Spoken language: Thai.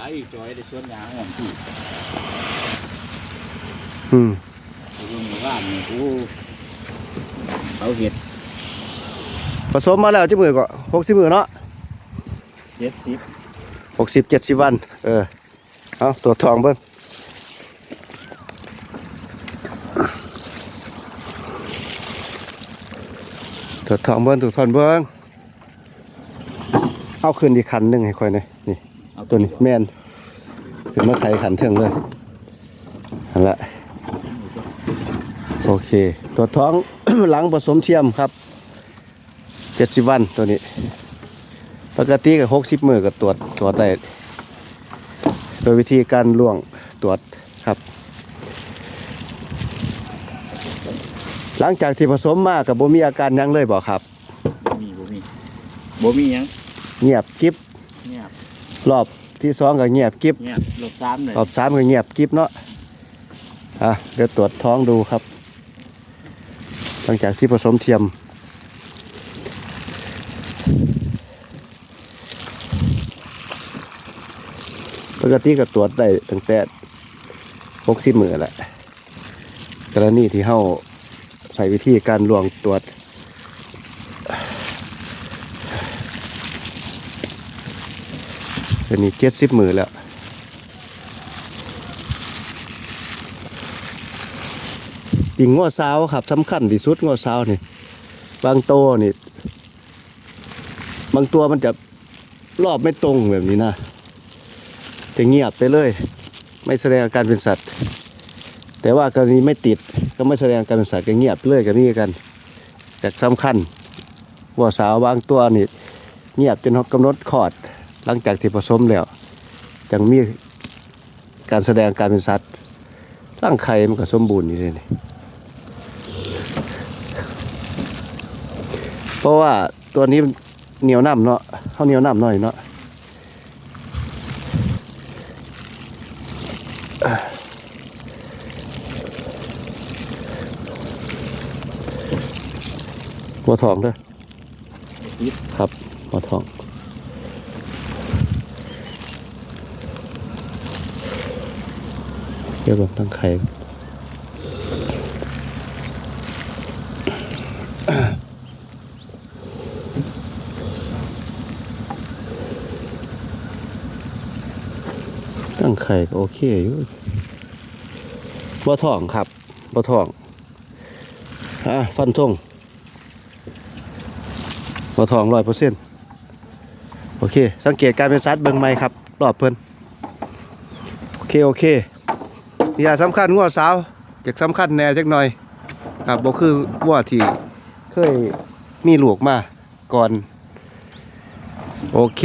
ไอ้จอยได้ชวนยางอ่อนที่อืมกูรู้ว่าบ้านนี่กูเขาเห็ดผสมมาแล้วจักมือก็60มื้อเนาะเจ็ดสิบ60 70วัน เออ เอาตัวทองเบิ่งตัวทองเบิ่งตัวทอนเบิ่งเอาขึ้นอีกขันหนึงให้ค่อยหน่อยนี่เอา ตัวนี้แม่นขึ้นมาไถขันเทิงเลยนั่นละโอเค ตัวท้องหลังผสมเทียมครับเจ็ดสิบวันตัวนี้ ปกติกับหกสิบมือก็ตรวจตรวจได้โดยวิธีการล่วงตรวจครับ หลังจากที่ผสมมากับบ่มีอาการหยังเลยบอกครับบ่มีบ่มีบ่มีหยังเงียบกิบเงียบ รอบที่สองก็เงียบกิบเงียบรถซ้ำเลยรอบสามก็เงียบกิบเนาะอะเดี๋ยวตรวจท้องดูครับ หลังจากที่ผสมเทียม ปกติก็ตรวจได้ตั้งแต่หกสิบมือแหละกรณีที่เฮาใส่วิธีการลวงตรวจ อันนี้เจ็ดสิบมือแล้วปิงง้อสาวครับสำคัญที่สุดง้อสาวนี่บางตัวนี่บางตัวมันจะรอบไม่ตรงแบบนี้นะจะเงียบไปเลย ไม่แสดงอาการเป็นสัตว์ แต่ว่ากรณีไม่ติดก็ไม่แสดงอาการเป็นสัตว์ก็เงียบเลยกับนี่กันแต่สำคัญวัวสาวบางตัวนี่เงียบจนกำหนดคลอด หลังจากที่ผสมแล้วจังมีการแสดงการเป็นสัตว์ร่างไข่มันก็สมบูรณ์อยู่เลยนี่เพราะว่าตัวนี้เหนียวน้ำเนาะเขาเหนียวน้ำหน่อยเนาะหัวทองด้อครับหัวทอง เดี๋ยวผมตั้งไข่ตั้งไข่ก็โอเคอยู่บ่ทองครับบ่ทองอะฟันทงหัวทองร้อยเปอร์เซ็นต์โอเค สังเกตการเป็นซัดเบิ่งไม้ครับ รอบเพิ่นโอเค โอเค อย่าสำคัญงัวสาวจากสำคัญแน่จักหน่อยครับบ่คืองัวที่เคยมีลูกมาก่อน โอเค